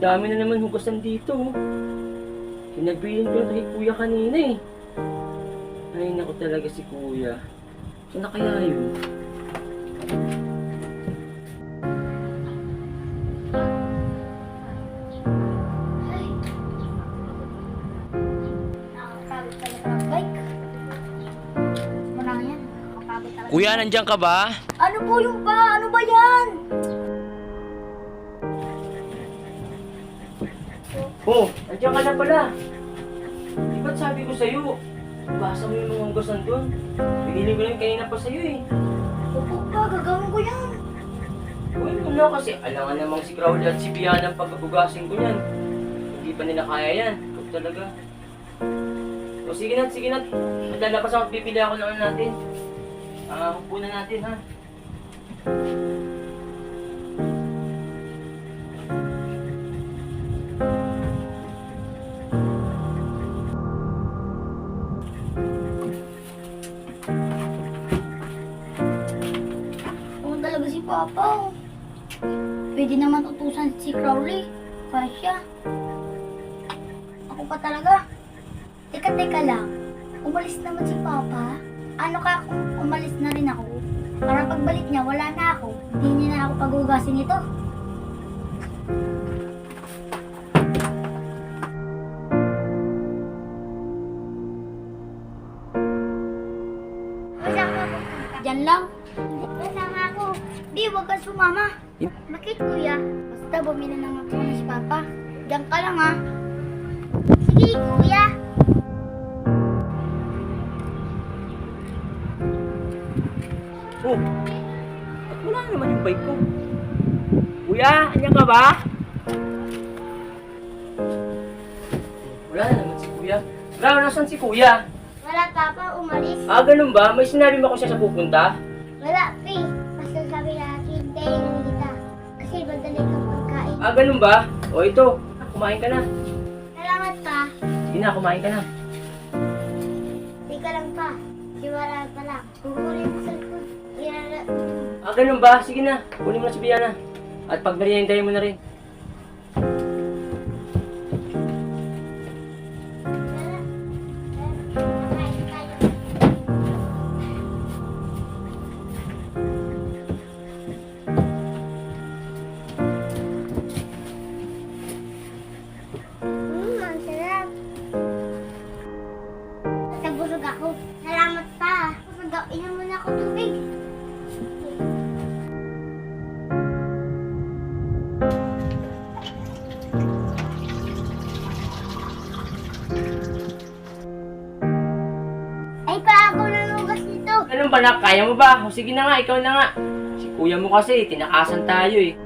Ang dami na naman hugasan dito. oh. Pinagbilin ko na kay kuya kanina eh. Ay, naku talaga si kuya. Saan na kaya yun? Kuya, nandiyan ka ba? Ano po yung pa? Ano ba yan? Oh, nandiyan ka na pala. Di ba't sabi ko sa'yo? Basa mo yung mga hugasan doon. Binili ko lang kanina pa sa'yo eh. Opo pa, gagawin ko yan. Uy, ano kasi alangan namang si Crowley at si Biana ang pagkabugasin ko yan. Hindi pa nila kaya yan. Ikaw talaga. O sige na, sige na. Maglalapas ako at pipili ako ano natin. Ah, uh, na natin ha. Si Papa. Pwede naman utusan si Crowley. Kasya. Ako pa talaga. Teka, teka lang. Umalis naman si Papa. Ano ka kung umalis na rin ako? Para pagbalik niya, wala na ako. Hindi niya na ako pagugasin ito. Diyan lang. Di, wag kang sumama. Yun. Bakit kuya? Basta bumili nga muna si Papa. Diyan ka lang ha. Sige kuya. Oh, at wala naman yung bike ko. Kuya, anyan ka ba? Wala na naman si Kuya. Bravo, nasan si Kuya? Wala Papa, umalis. Ah, ganun ba? May sinabi mo ko siya sa pupunta? Wala, Pi. Ah, ganun ba? O ito, kumain ka na. Salamat pa. Sige na, kumain ka na. Di ka lang pa. Siwala pa lang. Kukunin mo sa likod. Ah, ganun ba? Sige na, kunin mo na si Biana. At pag meriendahin mo na rin. Ganun ba na? Kaya mo ba? O sige na nga, ikaw na nga. Si kuya mo kasi, tinakasan tayo eh.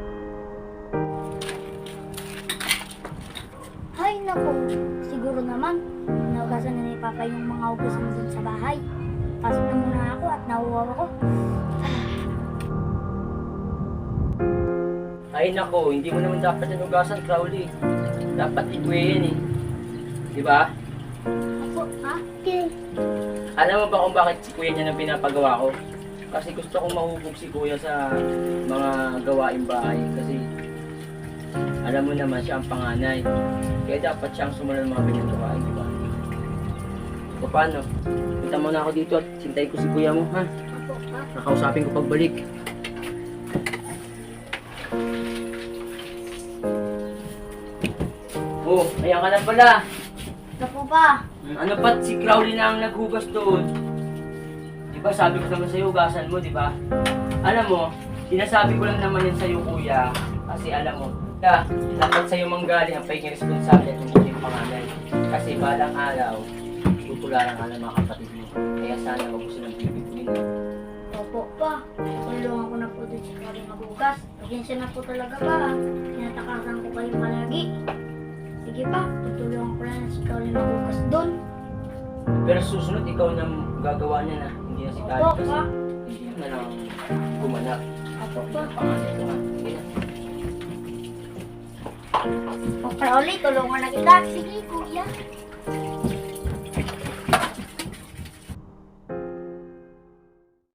Ay, naku. Siguro naman, naugasan na ni Papa yung mga ugasan dun sa bahay. Pasok na muna ako at nauwaw ako. Ay nako, hindi mo naman dapat yung ugasan, Crowley. Dapat yan eh. Di ba? Ako? Okay. Alam mo ba kung bakit si kuya niya na pinapagawa ko? Kasi gusto kong mahubog si kuya sa mga gawaing bahay. Kasi alam mo naman siya ang panganay. Kaya dapat siyang sumunod ng mga ganyang gawain, di ba? O paano? Punta muna ako dito at sintay ko si kuya mo, ha? Nakausapin ko pagbalik. Oh, ayan ka na pala. Naku pa. Hmm, Ano ba't si Crowley na ang naghugas doon? Di ba sabi ko naman sa'yo, hugasan mo, di ba? Alam mo, sinasabi ko lang naman yan sa'yo, kuya. Kasi alam mo, ka, dapat sa'yo manggaling ang pagiging responsable at hindi yung panganay. Kasi balang araw, tutularan ka ng mga kapatid mo. Kaya sana wag mo silang pipituin. Opo pa. Tulungan ko na po dun si Kari magugas. Pasensya na po talaga pa. Tinatakasan ko kayo palagi. Sige pa, tutulungan ko lang si Kari magugas dun. Pero susunod, ikaw na gagawa niya na. Hindi na si Kali Opo kasi pa. hindi na lang gumanak. Opo pa. Panganay ko nga. Sige na. O Crowley, tulungan na kita. Sige, kuya.